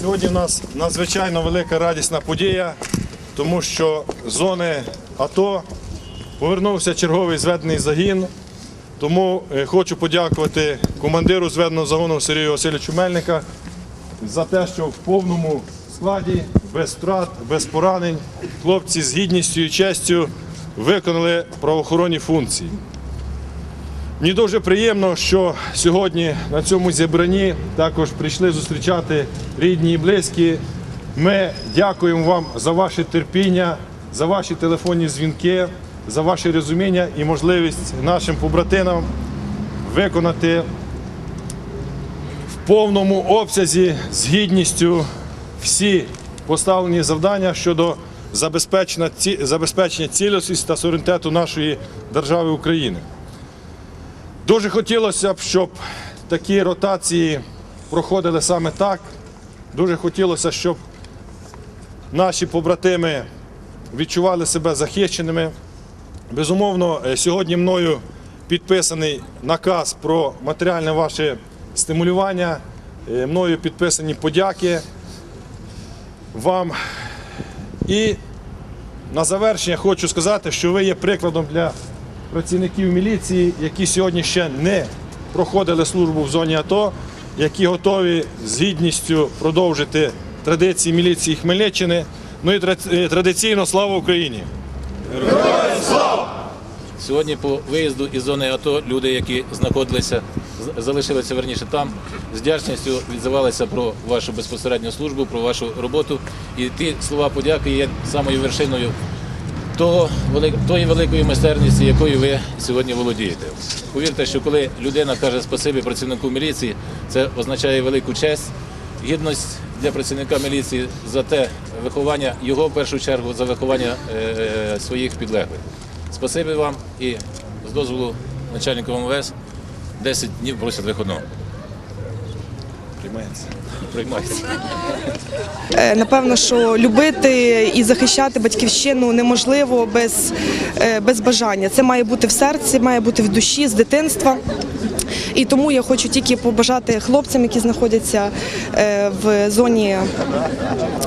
Сьогодні в нас надзвичайно велика радісна подія, тому що з зони АТО повернувся черговий зведений загін. Тому е, хочу подякувати командиру зведеного загону Сергію Васильовичу Мельника за те, що в повному складі, без втрат, без поранень, хлопці з гідністю і честю виконали правоохоронні функції. Мені дуже приємно, що сьогодні на цьому зібранні також прийшли зустрічати рідні і близькі. Ми дякуємо вам за ваше терпіння, за ваші телефонні дзвінки, за ваше розуміння і можливість нашим побратинам виконати в повному обсязі з гідністю всі поставлені завдання щодо забезпечення цілісності та суверенітету нашої держави України. Дуже хотілося б, щоб такі ротації проходили саме так. Дуже хотілося, щоб наші побратими відчували себе захищеними. Безумовно, е, сьогодні мною підписаний наказ про матеріальне ваше стимулювання, е, мною підписані подяки вам. І на завершення хочу сказати, що ви є прикладом для працівників міліції, які сьогодні ще не проходили службу в зоні АТО, які готові з гідністю продовжити традиції міліції Хмельниччини. Ну і е, традиційно слава Україні! Сьогодні по виїзду із зони АТО люди, які знаходилися, залишилися верніше там, з вдячністю відзивалися про вашу безпосередню службу, про вашу роботу. І ті слова подяки є самою вершиною того, тої великої майстерності, якою ви сьогодні володієте. Повірте, що коли людина каже спасибі працівнику міліції, це означає велику честь, гідність для працівника міліції за те виховання його в першу чергу, за виховання е, своїх підлеглих. Спасибі вам і з дозволу начальника МВС 10 днів просять виходного. Приймається. Приймається. Е, Напевно, що любити і захищати батьківщину неможливо без, е, без бажання. Це має бути в серці, має бути в душі з дитинства. І тому я хочу тільки побажати хлопцям, які знаходяться е, в зоні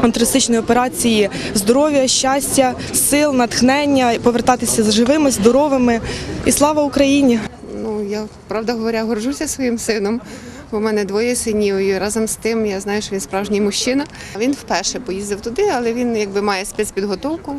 антитерористичної операції, здоров'я, щастя, сил, натхнення, повертатися живими, здоровими. І слава Україні! Ну, я, правда говоря, горжуся своїм сином. У мене двоє синів, і разом з тим я знаю, що він справжній мужчина. Він вперше поїздив туди, але він якби має спецпідготовку.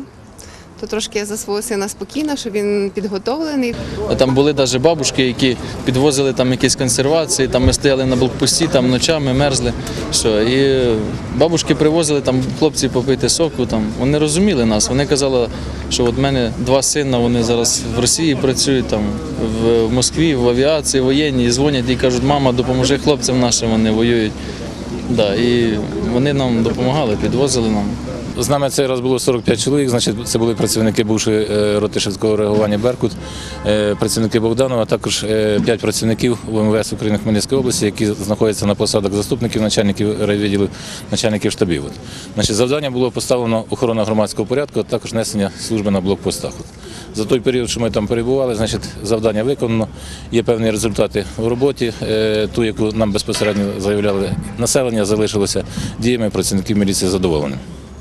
То трошки я за свого сина спокійна, що він підготовлений. Там були навіть бабушки, які підвозили там якісь консервації, там ми стояли на блокпості, там ночами мерзли. Що, і бабушки привозили там хлопці попити соку. Там. Вони розуміли нас. Вони казали, що от мене два сина, вони зараз в Росії працюють, там, в Москві, в авіації, воєнні, і дзвонять і кажуть, мама, допоможи хлопцям нашим, вони воюють. Да, і вони нам допомагали, підвозили нам. З нами цей раз було 45 чоловік, значить це були працівники бувшої е, роти швидкого реагування Беркут, е, працівники Богданова, а також 5 працівників УМВС України Хмельницької області, які знаходяться на посадах заступників, начальників райвідділів, начальників штабів. Значить, завдання було поставлено охорона громадського порядку, а також несення служби на блокпостах. За той період, що ми там перебували, значить, завдання виконано, є певні результати у роботі, е, ту, яку нам безпосередньо заявляли населення, залишилося діями працівників міліції задоволеним.